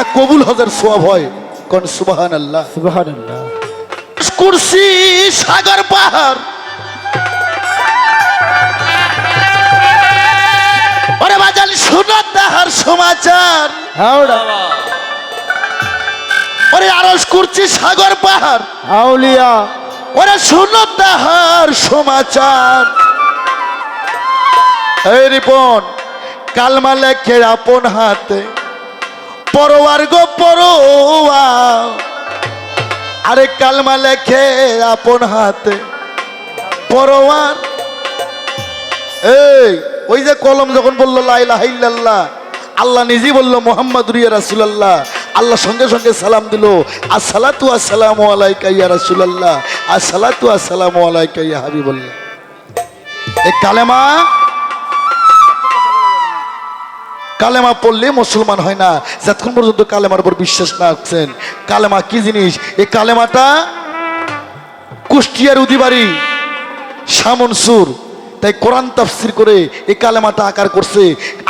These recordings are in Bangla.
তা কবুল হজের সোয়াব হয়। কোন সুবাহান আল্লাহ সুবহানাল্লাহ। কুরসি সাগর পাহাড়। ওরে বাজান শোনো তাহার সমাচার। ওরে আরস করছি সাগর পাহাড়। আউলিয়া। ওরে শোনো তাহার সমাচার। এই রিপন কালমা লেখে আপন হাতে পরোয়ার গো পরোয়া। আরে কালমা লেখে আপন হাতে। পরোয়ার। এই, ওই যে কলম যখন বলল লাইলা হাইল্লাল্লাহ আল্লাহ নিজেই বলল মোহাম্মদ রিয়া রাসুলাল্লাহ। আল্লাহ সঙ্গে সঙ্গে সালাম দিল, আসসালাতু আসসালামু আলাইকা ইয়া রাসুলাল্লাহ, আসসালাতু আসসালামু আলাইকা ইয়া হাবিবুল্লাহ। এই কালেমা কালেমা পড়লে মুসলমান হয় না। যতক্ষণ পর্যন্ত কালেমার উপর বিশ্বাস না রাখছেন কালেমা কি জিনিস? এই কালেমাটা কুষ্টিয়ার উদিবাড়ি শামনসুর তাই কোরআন তাফসির করে এই কালেমাটা আকার করছে।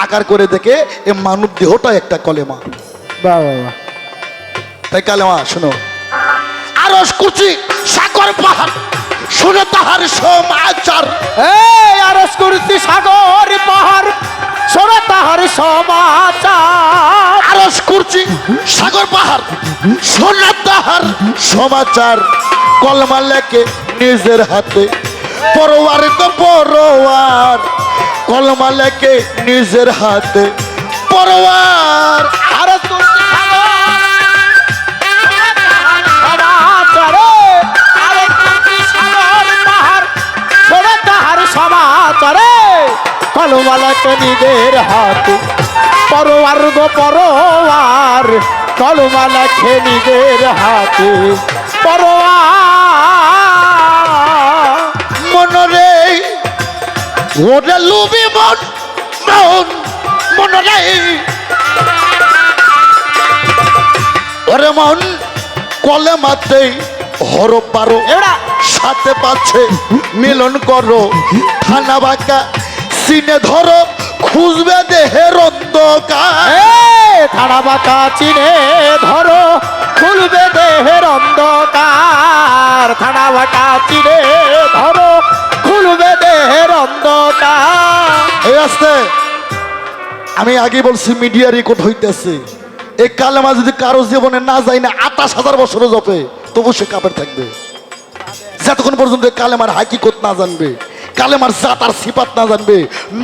আকার করে দেখে এ মানব দেহটা একটা কলেমা। তাই কালেমা শোনো। আরস কুচি সাগর পাহাড় শুনে তাহার সমাচার এই আরস করছি সাগর পাহাড়। তাহার সমাচার। আরস সাগর পাহাড় তাহার সমাচার। কলমা লেখে নিজের হাতে পরোয়ার গো পরোয়ার। কলমা লেখে নিজের হাতে পরোয়ার। আরস করছি সমাচারে। কলমালাকে নিজের হাতে। পরোয়ার গো পরোয়ার কলমালাকে নিজের হাতে। পরোয়ার মনরে ওরে লুবি মন মন মনরে ওরে মন কলে মাতে হর পারো। সাথে পাচ্ছে মিলন করো। থানা বাঁকা সিনে ধরো খুঁজবে দেহের অন্ধকার বাঁকা চিনে ধরো খুলবে দেহের অন্ধকার থাড়া বাঁকা চিনে ধরো খুলবে দেহের অন্ধকার এই আসতে আমি আগে বলছি মিডিয়া রেকর্ড হইতেছে। এই কালেমা যদি কারও জীবনে না যায় না আঠাশ হাজার বছরও জপে তবু সে কাপের থাকবে। যতক্ষণ পর্যন্ত কালেমার হাকিকত না জানবে। কালেমার জাত আর সিপাত না জানবে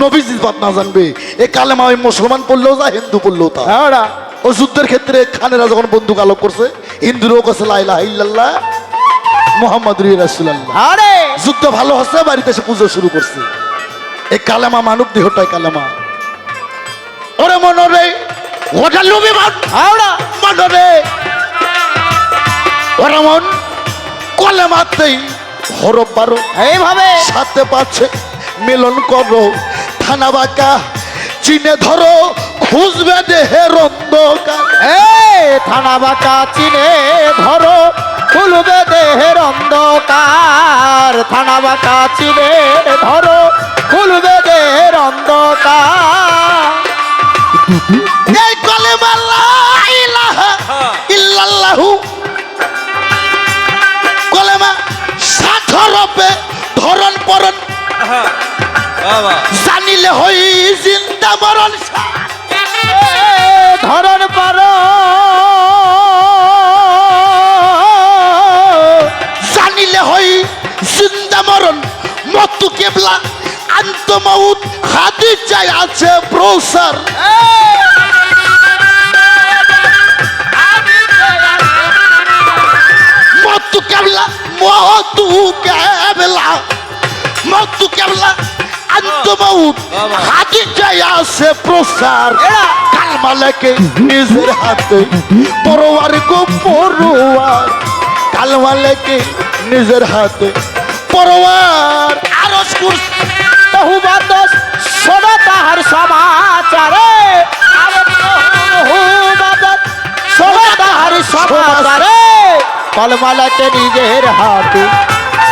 নবী সিপাত না জানবে। এই কালেমা ওই মুসলমান পড়লেও যা হিন্দু পড়লেও তা। এরা ও যুদ্ধের ক্ষেত্রে খানেরা যখন বন্দুক আলোক করছে হিন্দুরও কাছে লাইলা ইল্লাল্লাহ মোহাম্মদ আরে যুদ্ধ ভালো হচ্ছে বাড়িতে এসে পুজো শুরু করছে। এই কালেমা মানব দেহটাই কালেমা। ওরে মনরে ওটা লুবি মান এরা মনরে ওরে মন কলেমাতেই হরব বারো এইভাবে? সাথে পাচ্ছে মিলন করো। থানা বাঁকা চিনে ধরো খুঁজবে দেহের অন্ধকার থানা বাঁকা চিনে ধরো খুলবে দেহের অন্ধকার থানা বাঁকা চিনে ধরো খুলবে দেহের অন্ধকার এই কলেমা লা পরন বাবা। জানিলে হই জিন্দা মরণ। ধরন পার। জানিলে হই জিন্দা মরণ। মতু কেবলা আন্তমাউত হাতি চাই আছে প্রসার। কেবলা আন্তমাউত চাই আছে প্রসার। কালমা লেকে নিজের হাতে পরোয়ার গো পরোয়ার। কালমা লেকে নিজের হাতে পরোয়ার। আরস কুরসি সমাচারে। বহু শোনো তাহার সমাচারে। কলমালাকে নিজের হাতে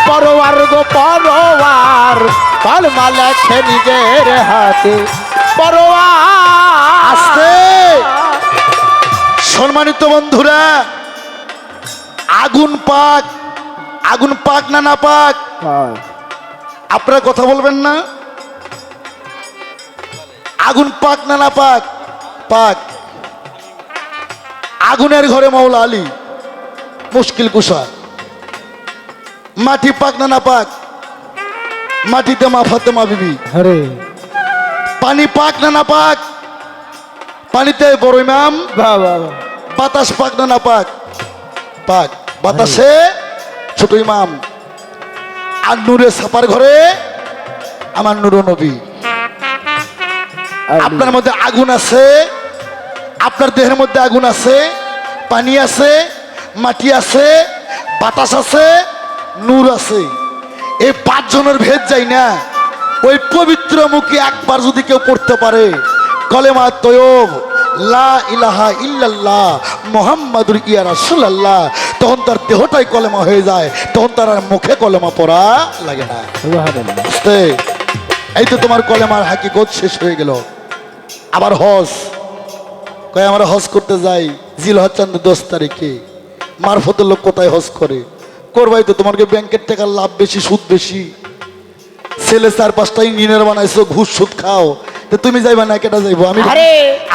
পরোয়ার গো পরোয়ার। কলমালাকে নিজের হাতে। পরোয়ার আস্তে। সম্মানিত বন্ধুরা আগুন পাক আগুন পাক না না পাক? আপনারা কথা বলবেন না? আগুন পাক না না পাক? পাক। আগুনের ঘরে মাওলা আলী মুশকিল কুষা মাটি পাক না না পাক? মাটিতে মা ফাতেমা বিবি। আরে। পানি পাক না না পাক? পানিতে বড় ইমাম? বাহ বাহ বাহ। বাতাস পাক না না পাক? পাক। বাতাসে ছোট ইমাম। আর নূরে সাপার ঘরে আমার নূর নবী। আপনার মধ্যে আগুন আছে আপনার দেহের মধ্যে আগুন আছে পানি আছে মাটি আছে বাতাস আছে নূর আছে। এই পাঁচজনের ভেদ যাই না। ওই পবিত্র মুখে একবার যদি কেউ পড়তে পারে কলেমা তয়ব লা ইলাহা ইল্লাল্লাহ মোহাম্মদুর ইয়া রাসূলুল্লাহ তখন তার দেহটাই কলেমা হয়ে যায় তখন তার আর মুখে কলেমা পড়া লাগে না। এই তো তোমার কলেমার হাকিকত শেষ হয়ে গেল। আবার হজ। কয় আমরা হজ করতে যাই জিল হচ্চান্দ দশ তারিখে। মারফতের লোক কোথায় হজ করে? করবাই তো তোমার তোমাকে ব্যাংকের টাকার লাভ বেশি সুদ বেশি। ছেলে চার পাঁচটা ইঞ্জিনিয়ার বানাইছো ঘুষ সুদ খাও। তো তুমি যাইবা না কেটা যাইবো? আমি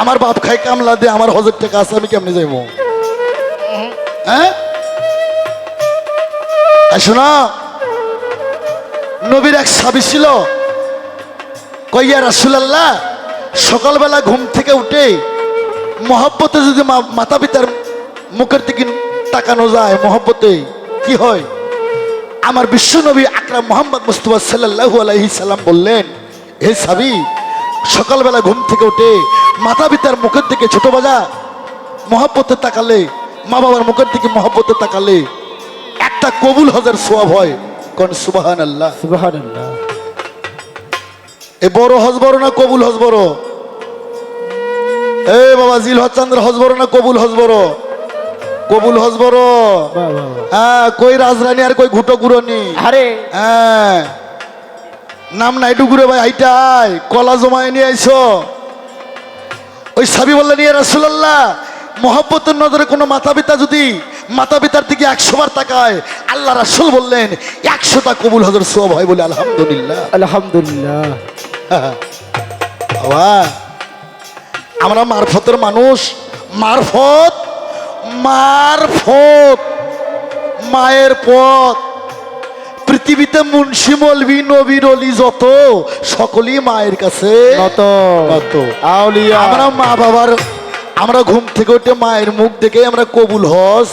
আমার বাপ খাই কামলা দিয়ে আমার হজের টাকা আছে আমি কেমনে যাইবো? হ্যাঁ? শোনো নবীর এক সাবি ছিল। কইয়া রাসুলাল্লাহ সকালবেলা ঘুম থেকে উঠে মহব্বতে যদি মাতা পিতার মুখের দিকে তাকানো যায় মহব্বতে কি হয়? আমার বিশ্ব নবী আকরাম মোহাম্মদ মুস্তফা সাল্লাল্লাহু আলাইহি সাল্লাম বললেন হে সাবি সকালবেলা ঘুম থেকে উঠে মাতা পিতার মুখের দিকে ছোট বাজা মহব্বতে তাকালে মা বাবার মুখের দিকে মহব্বতে তাকালে একটা কবুল হজের সোয়াব হয়। কোন সুবাহান আল্লাহ সুবাহান আল্লাহ এ বড় হজ বড় না কবুল হজ বড়? এ বাবা জিল হজ চন্দ্র হজ বড় না কবুল হজ বড়? কবুল হজ বড়। বাহ বাহ বাহ। হ্যাঁ কই রাজরানী আর কই ঘুটো গুড়নি? আরে। হ্যাঁ। নাম নাই ডুগুরে ভাই আয় কলা জমায় নিয়ে আইছো ওই সাবি বললেন ইয়ে রাসুলাল্লাহ মহব্বতের নজরে কোনো মাতা পিতা যদি মাতা পিতার দিকে একশো বার তাকায় আল্লাহ রাসুল বললেন একশোটা কবুল হজর সব হয় বলে আলহামদুলিল্লাহ। আলহামদুলিল্লাহ। বাবা আমরা মারফতের মানুষ মারফত মারফত মায়ের পথ। পৃথিবীতে মুন্সি মলবি নবীর অলি যত সকলেই মায়ের কাছে। আমরা মা বাবার আমরা ঘুম থেকে উঠে মায়ের মুখ দেখে আমরা কবুল হজ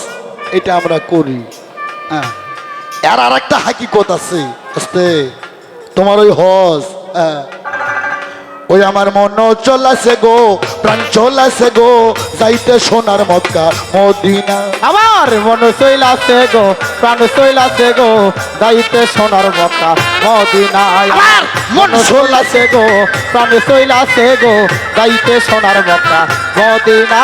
এটা আমরা করি। হ্যাঁ। আর আর একটা হাকিকত আছে তোমার ওই হজ হ্যাঁ। ওই আমার মন চলাছে গো প্রাণ চলাছে গো যাইতে সোনার মক্কা মদিনা। আমার মন শৈলাসে গো প্রাণ শৈলাসে গো যাইতে সোনার মক্কা মদিনায় আমার মন শৈলাসে গো প্রাণ শৈলাসে গো যাইতে সোনার মক্কা মদিনা।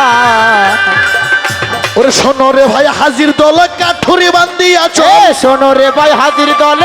ওরে শোনো রে ভাই হাজির দল কাঠুরি বান্দি আছে এ শোনো রে ভাই হাজির দলে